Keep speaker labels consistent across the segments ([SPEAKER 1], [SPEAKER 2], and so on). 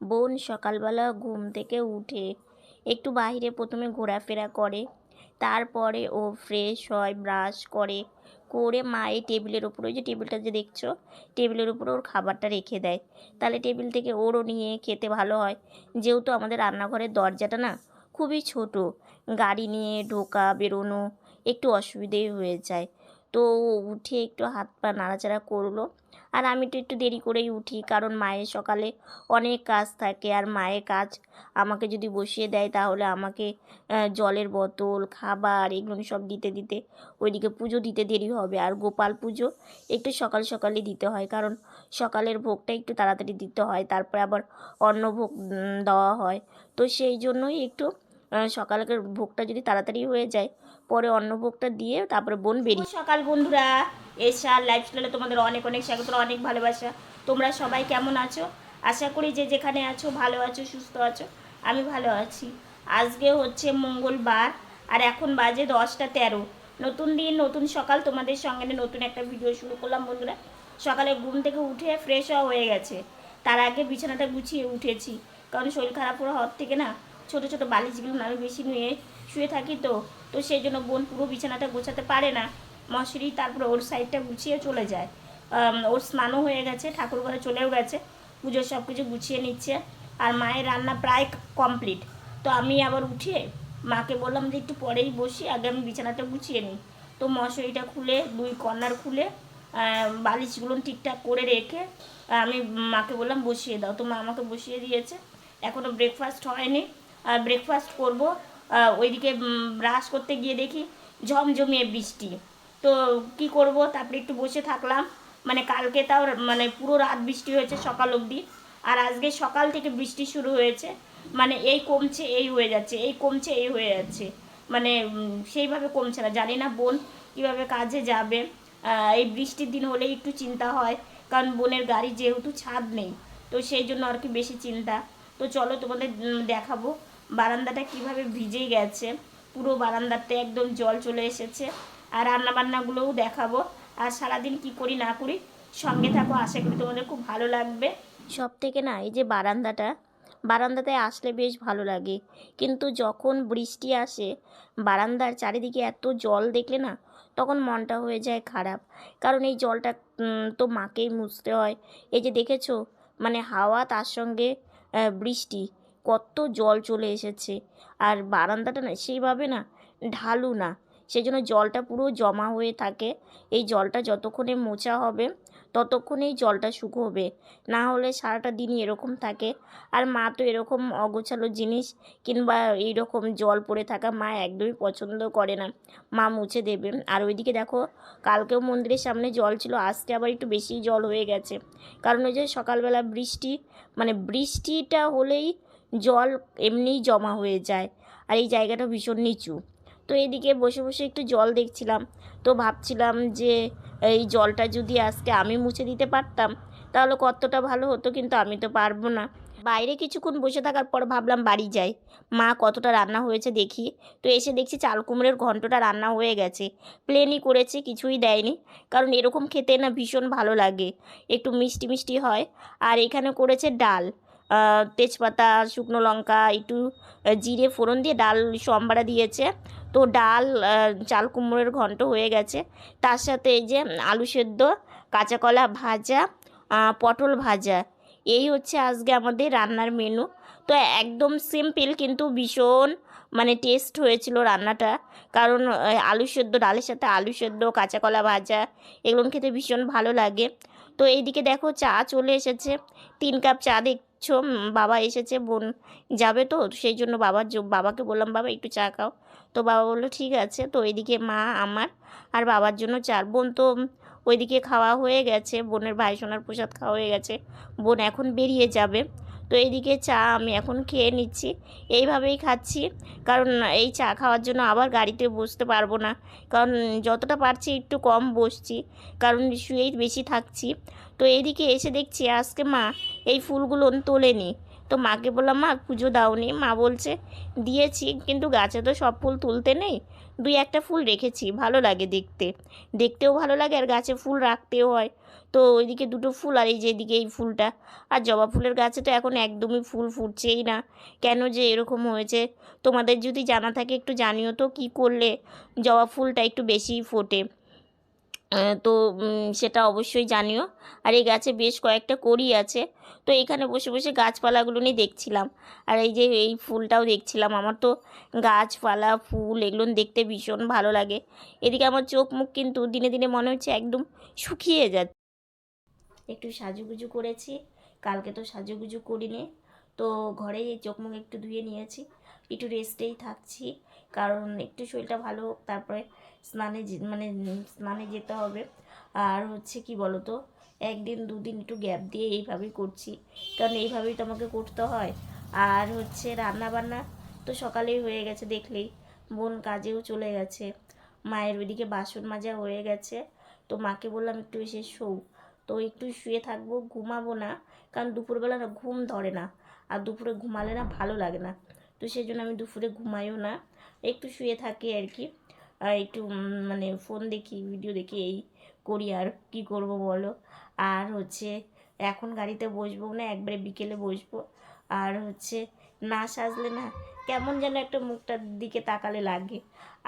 [SPEAKER 1] বোন সকালবেলা ঘুম থেকে উঠে একটু বাইরে প্রথমে ঘোরাফেরা করে, তারপরে ও ফ্রেশ হয় ব্রাশ করে করে মা এই টেবিলের ওই যে টেবিলটা যে দেখছ, টেবিলের উপরে ওর খাবারটা রেখে দেয়। তাহলে টেবিল থেকে ওরও নিয়ে খেতে ভালো হয়। যেহেতু আমাদের রান্নাঘরের দরজাটা না খুবই ছোট, গাড়ি নিয়ে ঢোকা, বেরোনো একটু অসুবিধেই হয়ে যায়। তো উঠে একটু হাত পা নাড়াচাড়া করল। আর আমি তো একটু দেরি করেই উঠি, কারণ মায়ের সকালে অনেক কাজ থাকে। আর মায়ের কাজ আমাকে যদি বসিয়ে দেয়, তাহলে আমাকে জলের বোতল, খাবার এগুলো সব দিতে দিতে ওইদিকে পুজো দিতে দেরি হবে। আর গোপাল পুজো একটু সকাল সকালই দিতে হয়, কারণ সকালের ভোগটা একটু তাড়াতাড়ি দিতে হয়। তারপরে আবার অন্ন ভোগ দেওয়া হয়। তো সেই জন্যই একটু সকালের ভোগটা যদি তাড়াতাড়ি হয়ে যায় পরে অন্ন ভোগটা দিয়ে তারপরে বোন বেরিয়ে সকাল বন্ধুরা। এসা লাইফস্টাইলে তোমাদের অনেক অনেক স্বাগত অনেক ভালোবাসা। তোমরা সবাই কেমন আছো? আশা করি যে যেখানে আছো ভালো আছো সুস্থ আছো আমি ভালো আছি। আজকে হচ্ছে মঙ্গলবার আর এখন বাজে দশটা তেরো। নতুন দিন নতুন সকাল তোমাদের সঙ্গে নতুন একটা ভিডিও শুরু করলাম বন্ধুরা। সকালে ঘুম থেকে উঠে ফ্রেশ হওয়া হয়ে গেছে। তার আগে বিছানাটা গুছিয়ে উঠেছি। কারণ শরীর খারাপ হওয়ার থেকে না ছোটো ছোটো বালিশগুলো আমি বেশি নিয়ে শুয়ে থাকি তো তো সেই জন্য বোন পুরো বিছানাটা গোছাতে পারে না। মশারি তারপরে ওর সাইডটা গুছিয়ে চলে যায়। ওর স্নানও হয়ে গেছে, ঠাকুর ঘরে চলেও গেছে, পুজোর সব কিছু গুছিয়ে নিচ্ছে, আর মায়ের রান্না প্রায় কমপ্লিট। তো আমি আবার উঠে মাকে বললাম যে একটু পরেই বসি, আগে আমি বিছানাটা গুছিয়ে নিই। তো মশারিটা খুলে, দুই কর্নার খুলে বালিশগুলো ঠিকঠাক করে রেখে, আমি মাকে বললাম বসিয়ে দাও। তো মা আমাকে বসিয়ে দিয়েছে। এখনও ব্রেকফাস্ট হয়নি। ব্রেকফাস্ট করব। ওইদিকে ব্রাশ করতে গিয়ে দেখি ঝমঝমিয়ে বৃষ্টি। তো কি করব? তারপরে একটু বসে থাকলাম। মানে কালকে তাও মানে পুরো রাত বৃষ্টি হয়েছে সকাল অবধি। আর আজকে সকাল থেকে বৃষ্টি শুরু হয়েছে। মানে এই কমছে, এই হয়ে যাচ্ছে, এই কমছে, এই হয়ে যাচ্ছে। মানে সেইভাবে কমছে না। জানি না বোন কীভাবে কাজে যাবে। এই বৃষ্টির দিন হলেই একটু চিন্তা হয়। কারণ বোনের গাড়ি যেহেতু ছাদ নেই, তো সেই জন্য আর কি বেশি চিন্তা। তো চলো তোমাদের দেখাবো। বারান্দাটা কীভাবে ভিজে গেছে, পুরো বারান্দাতে একদম জল চলে এসেছে। আর রান্না বান্নাগুলোও দেখাবো। আর সারাদিন কি করি না করি, সঙ্গে থাকো, আশা করি তোমাদের খুব ভালো লাগবে। সব থেকে না, এই যে বারান্দাটা, বারান্দাতে আসলে বেশ ভালো লাগে। কিন্তু যখন বৃষ্টি আসে, বারান্দার চারিদিকে এত জল দেখলে না, তখন মনটা হয়ে যায় খারাপ। কারণ এই জলটা তো মাকেই মুছতে হয়। এই যে দেখেছ মানে হাওয়া, তার সঙ্গে বৃষ্টি। কত জল চলে এসেছে। আর বারান্দাটা না সেইভাবে না ঢালু না। সেই জন্য জলটা পুরো জমা হয়ে থাকে। এই জলটা যতক্ষণে মোছা হবে, ততক্ষণেই জলটা শুকোবে না হলে সারাটা দিনই এরকম থাকে। আর মা তো এরকম অগোছালো জিনিস কিংবা এইরকম জল পড়ে থাকা মা একদমই পছন্দ করে না। মা মুছে দেবে। আর ওইদিকে দেখো, কালকেও মন্দিরের সামনে জল ছিল, আজকে আবার একটু বেশি জল হয়ে গেছে। কারণ ওই যে সকালবেলা বৃষ্টি মানে বৃষ্টিটা হলেই জল এমনিই জমা হয়ে যায় আর এই জায়গাটা ভীষণ নিচু। তো এদিকে বসে বসে একটু জল দেখছিলাম। তো ভাবছিলাম যে এই জলটা যদি আজকে আমি মুছে দিতে পারতাম, তাহলে কতটা ভালো হতো কিন্তু আমি তো পারব না। বাইরে কিছুক্ষণ বসে থাকার পর ভাবলাম বাড়ি যাই। মা কতটা রান্না হয়েছে দেখি। তো এসে দেখছি চাল কুমড়োর ঘন্টটা রান্না হয়ে গেছে। প্লেনই করেছে, কিছুই দেয়নি। কারণ এরকম খেতে না ভীষণ ভালো লাগে। একটু মিষ্টি মিষ্টি হয়। আর এখানে করেছে ডাল। তেজপাতা, শুকনো লঙ্কা, একটু জিরে, ফোড়ন দিয়ে ডাল সম্বারা দিয়েছে। তো ডাল চাল কুমড়োর ঘন্ট হয়ে গেছে। তার সাথে এই যে আলু সেদ্ধ কাঁচা কলা ভাজা পটল ভাজা, এই হচ্ছে আজকে আমাদের রান্নার মেনু তো একদম সিম্পল কিন্তু ভীষণ মানে টেস্ট হয়েছিল রান্নাটা। কারণ আলু সেদ্ধ, ডালের সাথে আলু সেদ্ধ কাঁচা কলা ভাজা, এগুলো খেতে ভীষণ ভালো লাগে। তো এইদিকে দেখো চা চলে এসেছে। তিন কাপ চা দেখছ উম, বাবা এসেছে বোন যাবে তো? সেই জন্য বাবার বাবাকে বললাম বাবা একটু চা খাও। তো বাবা বলল ঠিক আছে। তো এইদিকে মা আমার আর বাবার জন্য চার বোন তো ওইদিকে খাওয়া হয়ে গেছে। বোনের ভাই সোনার প্রসাদ খাওয়া হয়ে গেছে। বোন এখন বেরিয়ে যাবে। তো এইদিকে চা আমি এখন খেয়ে নিচ্ছি। এইভাবেই খাচ্ছি। কারণ এই চা খাওয়ার জন্য আবার গাড়িতে বসতে পারব না। কারণ যতটা পারছি একটু কম বসছি। কারণ শুয়েই বেশি থাকছি। তো এইদিকে এসে দেখছি আজকে মা এই ফুলগুলো তোলেনি তো মাকে বললাম, মা, পুজো দাওনি। মা বলছে, দিয়েছি, কিন্তু গাছে তো সব ফুল তুলতে নেই। দুই একটা ফুল রেখেছি, ভালো লাগে দেখতে। দেখতেও ভালো লাগে আর গাছে ফুল রাখতেও হয়। তো ওইদিকে দুটো ফুল আর এই যে এদিকে এই ফুলটা। আর জবা ফুলের গাছে তো এখন একদমই ফুল ফুটছেই না। কেন যে এরকম হয়েছে? তোমাদের যদি জানা থাকে একটু জানিও তো, কী করলে জবা ফুলটা একটু বেশিই ফোটে। তো সেটা অবশ্যই জানিও। আর এই গাছে বেশ কয়েকটা কড়ি আছে। তো এখানে বসে বসে গাছপালাগুলো নিয়ে দেখছিলাম। আর এই যে, এই ফুলটাও দেখছিলাম। আমার তো গাছপালা, ফুল এগুলো দেখতে ভীষণ ভালো লাগে। এদিকে আমার চোখ মুখ কিন্তু দিনে দিনে মনে হচ্ছে একদম শুকিয়ে যাচ্ছে। একটু সাজুগুজু করেছি। কালকে তো সাজুগুজু করিনি। তো এই চোখ মুখ একটু ধুয়ে নিয়েছি। একটু রেস্টেই থাকছি। কারণ একটু শরীরটা ভালো, তারপরে স্নানে মানে স্নানে যেতে হবে। আর হচ্ছে কি বলো তো একদিন দুদিন একটু গ্যাপ দিয়ে এইভাবেই করছি, কারণ এইভাবেই তো আমাকে করতে হয়। আর হচ্ছে রান্না বান্না তো সকালেই হয়ে গেছে দেখলেই, বোন কাজেও চলে গেছে, মায়ের ওইদিকে বাসন মাজা হয়ে গেছে, তো মাকে বললাম একটু এসে শোও। তো একটু শুয়ে থাকব, ঘুমাবো না, কারণ দুপুরবেলা না ঘুম ধরে না, আর দুপুরে ঘুমালে না ভালো লাগে না। তো সেই জন্য আমি দুপুরে ঘুমাইও না, একটু শুয়ে থাকি আর কি। একটু মানে ফোন দেখি ভিডিও দেখি, এই করি আর কি করব বলো? আর হচ্ছে, এখন গাড়িতে বসবো না, একবারে বিকেলে বসবো। আর হচ্ছে, না সাজলে না কেমন যেন একটা মুখটার দিকে তাকালে লাগে।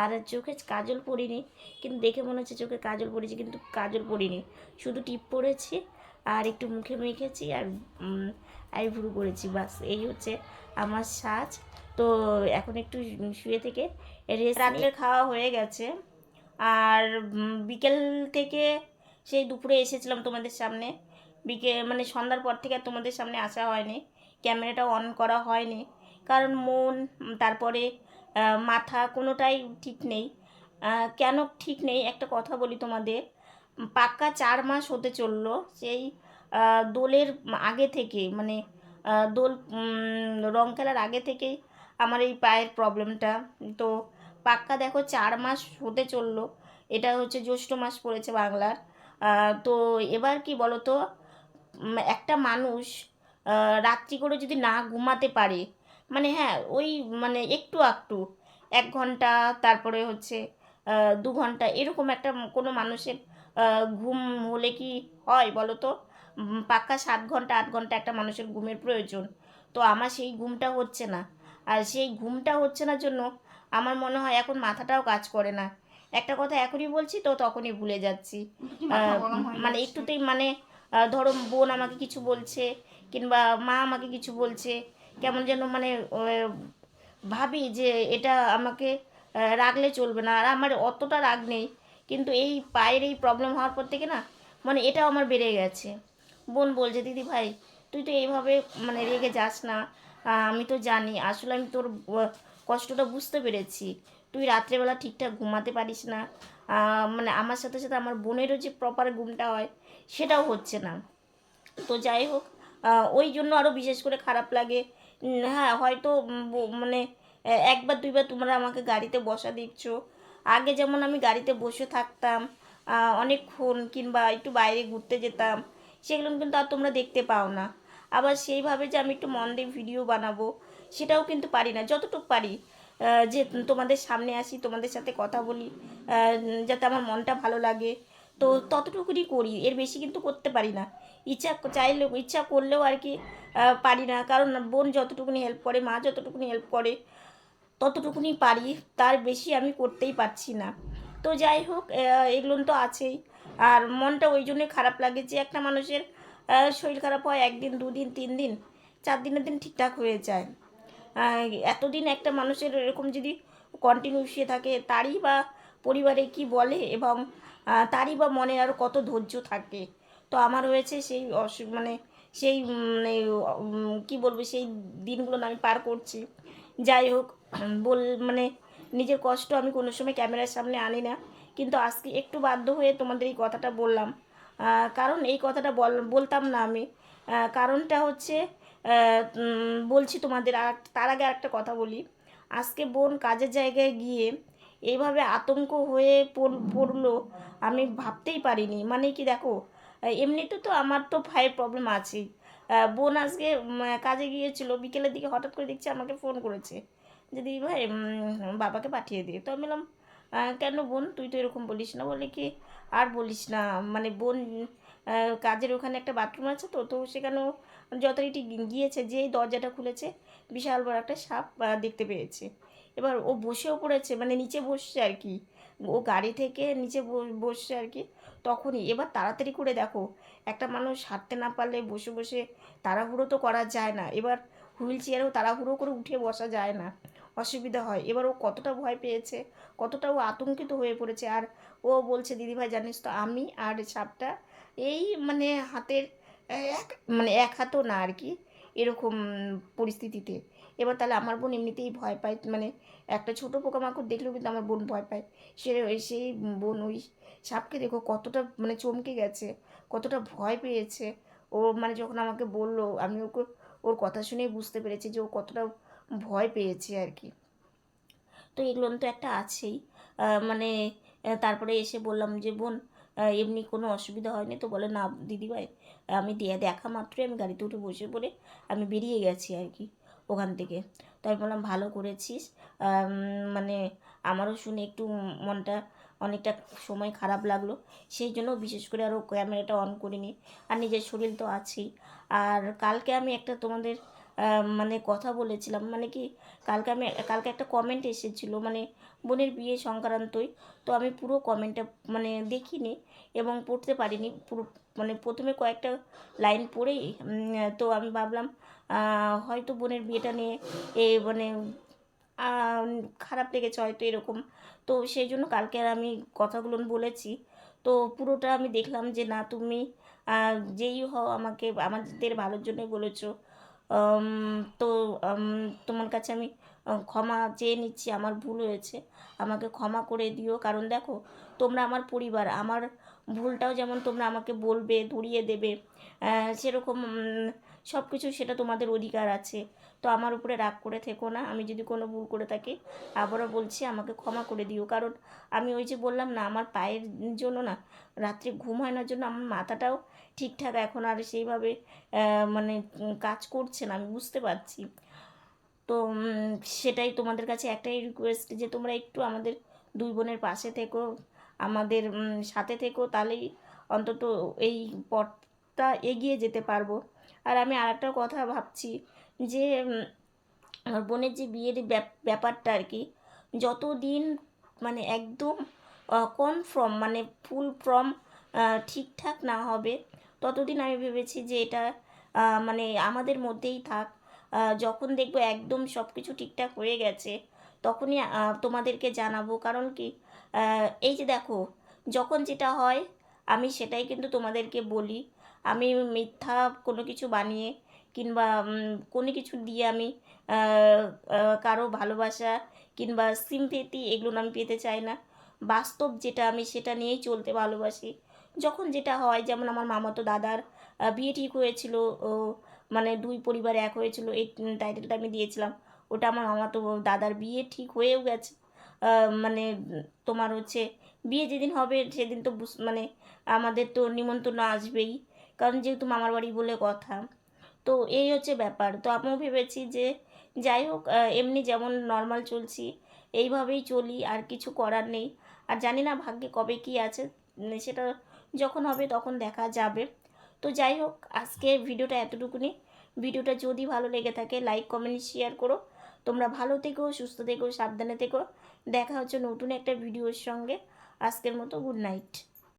[SPEAKER 1] আর চোখে কাজল পরিনি, কিন্তু দেখে মনে হচ্ছে চোখে কাজল পড়েছি কিন্তু কাজল পরিনি। শুধু টিপ পরেছি, আর একটু মুখে মেখেছি, আর আইভ্রু করেছি, বাস। এই হচ্ছে আমার সাজ। তো এখন একটু শুয়ে থেকে রাত্রে খাওয়া হয়ে গেছে। আর বিকেল থেকে সেই দুপুরে এসেছিলাম তোমাদের সামনে। বিকে মানে সন্ধ্যার পর থেকে আর তোমাদের সামনে আসা হয়নি। ক্যামেরাটা অন করা হয়নি। কারণ মন, তারপরে মাথা কোনোটাই ঠিক নেই। কেন ঠিক নেই একটা কথা বলি তোমাদের। পাক্কা চার মাস হতে চলল। সেই দোলের আগে থেকে মানে দোল রং খেলার আগে থেকেই আমার এই পায়ের প্রবলেমটা তো পাক্কা দেখো চার মাস হতে চলল। এটা হচ্ছে জ্যৈষ্ঠ মাস পড়েছে বাংলার। তো এবার কি বলো তো একটা মানুষ রাত্রি করে যদি না ঘুমাতে পারে মানে হ্যাঁ ওই মানে একটু একটু এক ঘণ্টা, তারপরে হচ্ছে দু ঘণ্টা, এরকম একটা কোনো মানুষের ঘুম হলে কি হয় বলো তো পাক্কা সাত ঘণ্টা, আট ঘণ্টা একটা মানুষের ঘুমের প্রয়োজন। তো আমার সেই ঘুমটা হচ্ছে না। আর সেই ঘুমটা হচ্ছে না জন্য আমার মনে হয় এখন মাথাটাও কাজ করে না। একটা কথা এখনই বলছি তো তখনই ভুলে যাচ্ছি। মানে একটুতেই মানে ধরো বোন আমাকে কিছু বলছে কিংবা মা আমাকে কিছু বলছে কেমন যেন মানে ভাবি যে এটা আমাকে রাখলে চলবে না। আর আমার অতটা রাগ নেই কিন্তু এই পায়ের এই প্রবলেম হওয়ার পর থেকে না মানে এটাও আমার বেড়ে গেছে। বোন বলছে দিদি ভাই তুই তো এইভাবে মানে রেগে যাস না আমি তো জানি। আসলে আমি তোর কষ্টটা বুঝতে পেরেছি। তুই রাত্রেবেলা ঠিকঠাক ঘুমাতে পারিস না। মানে আমার সাথে সাথে আমার বোনেরও যে প্রপার ঘুমটা হয়, সেটাও হচ্ছে না। তো যাই হোক ওই জন্য আরও বিশেষ করে খারাপ লাগে। হ্যাঁ হয়তো মানে একবার দুইবার তোমরা আমাকে গাড়িতে বসা দিচ্ছ। আগে যেমন আমি গাড়িতে বসে থাকতাম অনেকক্ষণ কিংবা একটু বাইরে ঘুরতে যেতাম, সেগুলো কিন্তু আর তোমরা দেখতে পাও না। আবার সেইভাবে যে আমি একটু মন দিয়ে ভিডিও বানাবো, সেটাও কিন্তু পারি না। যতটুকু পারি যে তোমাদের সামনে আসি, তোমাদের সাথে কথা বলি যাতে আমার মনটা ভালো লাগে, তো ততটুকুনি করি। এর বেশি কিন্তু করতে পারি না। ইচ্ছা চাইলে, ইচ্ছা করলেও আর কি পারি না। কারণ বোন যতটুকুনি হেল্প করে, মা যতটুকুনি হেল্প করে, ততটুকুনি পারি। তার বেশি আমি করতেই পারছি না। তো যাই হোক এগুলো তো আছেই। আর মনটা ওই জন্যই খারাপ লাগে যে একটা মানুষের শরীর খারাপ হয়, একদিন, দুদিন তিন দিন চার দিনের দিন ঠিকঠাক হয়ে যায়। এতদিন একটা মানুষের এরকম যদি কন্টিনিউ শুয়ে থাকে, তারই বা পরিবারে কি বলে এবং তারই বা মনে আরও কত ধৈর্য থাকে। তো আমার হয়েছে সেই অসু মানে সেই মানে কি বলব, সেই দিনগুলো আমি পার করছি। যাই হোক, বল মানে নিজের কষ্ট আমি কোনো সময় ক্যামেরার সামনে আনি না। কিন্তু আজকে একটু বাধ্য হয়ে তোমাদের এই কথাটা বললাম। কারণ এই কথাটা বল, বলতাম না আমি। কারণটা হচ্ছে বলছি তোমাদের আর তার আগে একটা কথা বলি। আজকে বোন কাজের জায়গায় গিয়ে এইভাবে আতঙ্ক হয়ে পড়- পড়ল আমি ভাবতেই পারিনি। মানে কি দেখো এমনিতে তো আমার তো ভাইয়ের প্রবলেম আছেই। বোন আজকে কাজে গিয়েছিল, বিকেলের দিকে হঠাৎ করে দেখছি আমাকে ফোন করেছে যে, দিদি ভাই বাবাকে পাঠিয়ে দিয়ে তো আমি বললাম কেন বোন? তুই তো এরকম বলিস না। বলে কি আর বলিস না মানে বোন কাজের ওখানে একটা বাথরুম আছে তো তো সেখানেও যথারীতি গিয়েছে, যেই দরজাটা খুলেছে, বিশাল বড় একটা সাপ দেখতে পেয়েছে। এবার ও বসেও পড়েছে মানে নিচে বসছে আর কি। ও গাড়ি থেকে নিচে বসছে আর কি, তখনই, এবার তাড়াতাড়ি করে দেখো, একটা মানুষ হাঁটতে না পারলে বসে বসে তাড়াহুড়ো তো করা যায় না, এবার হুইল চেয়ারেও তাড়াহুড়ো করে উঠে বসা যায় না, অসুবিধা হয়। এবার ও কতটা ভয় পেয়েছে, কতটা ও আতঙ্কিত হয়ে পড়েছে, আর ও বলছে দিদিভাই জানিস তো, আমি আর সাপটা এই মানে হাতের, এক মানে এক হাতও না আর কি, এরকম পরিস্থিতিতে। এবার তাহলে আমার বোন এমনিতেই ভয় পায় মানে একটা ছোটো পোকামাকড় দেখলেও কিন্তু আমার বোন ভয় পায়। সে, সেই বোন ওই সাপকে দেখো কতটা মানে চমকে গেছে, কতটা ভয় পেয়েছে। ও মানে যখন আমাকে বলল, আমি ওকে, ওর কথা শুনেই বুঝতে পেরেছি যে ও কতটা ভয় পেয়েছে আর কি। তো এগুলো তো একটা আছেই। মানে তারপরে এসে বললাম যে, বোন এমনি কোনো অসুবিধা হয়নি তো? বলে, না দিদিভাই, আমি দে- দেখা মাত্রই আমি গাড়িতে উঠে বসে পড়ে আমি বেরিয়ে গেছি আর কি ওখান থেকে। তো আমি বললাম, ভালো করেছিস। মানে আমারও শুনে একটু মনটা অনেকটা সময় খারাপ লাগল। সেই জন্য বিশেষ করে আরও ক্যামেরাটা অন করিনি আর নিজের শরীর তো আছেই। আর কালকে আমি একটা তোমাদের মানে কথা বলেছিলাম। মানে কি, কালকে আমি, কালকে একটা কমেন্ট এসেছিল মানে বোনের বিয়ে সংক্রান্তই। তো আমি পুরো কমেন্টটা মানে দেখিনি এবং পড়তে পারিনি। পুরো মানে প্রথমে কয়েকটা লাইন পড়েই তো আমি ভাবলাম হয়তো বোনের বিয়েটা নিয়ে এ মানে খারাপ লেগেছে হয়তো এরকম। তো সেই জন্য কালকে আর আমি কথাগুলো বলেছি। তো পুরোটা আমি দেখলাম যে, না, তুমি যেই হও আমাকে, আমাদের ভালোর জন্যই বলেছ। তো তোমার কাছে আমি ক্ষমা চেয়ে নিচ্ছি, আমার ভুল হয়েছে। আমাকে ক্ষমা করে দিও। কারণ দেখো, তোমরা আমার পরিবার। আমার ভুলটাও যেমন তোমরা আমাকে বলবে, ধরিয়ে দেবে সেরকম সব কিছু সেটা তোমাদের অধিকার আছে। তো আমার উপরে রাগ করে থেকো না, আমি যদি কোনো ভুল করে থাকি, আবারও বলছি আমাকে ক্ষমা করে দিও। কারণ আমি ওই যে বললাম না, আমার পায়ের জন্য না, রাত্রে ঘুম হয় না জন্য আমার মাথাটাও ঠিকঠাক এখন আর সেইভাবে মানে কাজ করছে না, আমি বুঝতে পারছি। তো সেটাই তোমাদের কাছে একটাই রিকোয়েস্ট যে তোমরা একটু আমাদের দুই বোনের পাশে থেকো, আমাদের সাথে থেকো, তাহলেই অন্তত এই পথটা এগিয়ে যেতে পারব। আর আমি আর একটা কথা ভাবছি যে আমার বোনের যে বিয়ের ব্যাপ- ব্যাপারটা আর কি, যতদিন মানে একদম কনফার্ম মানে ফুল ফর্ম ঠিকঠাক না হবে, ততদিন আমি ভেবেছি যে এটা মানে আমাদের মধ্যেই থাক। যখন দেখব একদম সব কিছু ঠিকঠাক হয়ে গেছে, তখনই তোমাদেরকে জানাব। কারণ কি এই যে দেখো, যখন যেটা হয়, আমি সেটাই কিন্তু তোমাদেরকে বলি। আমি মিথ্যা কোনো কিছু বানিয়ে কিংবা কোনো কিছু দিয়ে আমি কারও ভালোবাসা কিংবা সিম্পেতি এগুলো আমি পেতে চাই না। বাস্তব যেটা আমি সেটা নিয়েই চলতে ভালোবাসি। যখন যেটা হয়, যেমন আমার মামাতো দাদার বিয়ে ঠিক হয়েছিল মানে দুই পরিবার এক হয়েছিল, এই টাইটেলটা আমি দিয়েছিলাম। ওটা আমার মামাতো দাদার বিয়ে ঠিক হয়েও গেছে। মানে তোমার হচ্ছে, বিয়ে যেদিন হবে সেদিন তো মানে আমাদের তো নিমন্ত্রণ আসবেই। কারণ যেহেতু মামার বাড়ি বলে কথা। তো এই হচ্ছে ব্যাপার। তো আমিও ভেবেছি যে যাই হোক এমনি যেমন নর্মাল চলছি, এইভাবেই চলি, আর কিছু করার নেই। আর জানি না ভাগ্যে কবে কি আছে সেটা যখন হবে তখন দেখা যাবে। তো যাই হোক, আজকে ভিডিওটা এতটুকুনি। ভিডিওটা যদি ভালো লেগে থাকে লাইক কমেন্ট শেয়ার করো। তোমরা ভালো থেকো, সুস্থ থেকো, সাবধানে থেকো। দেখা হচ্ছে নতুন একটা ভিডিওর সঙ্গে। আজকের মতো গুড নাইট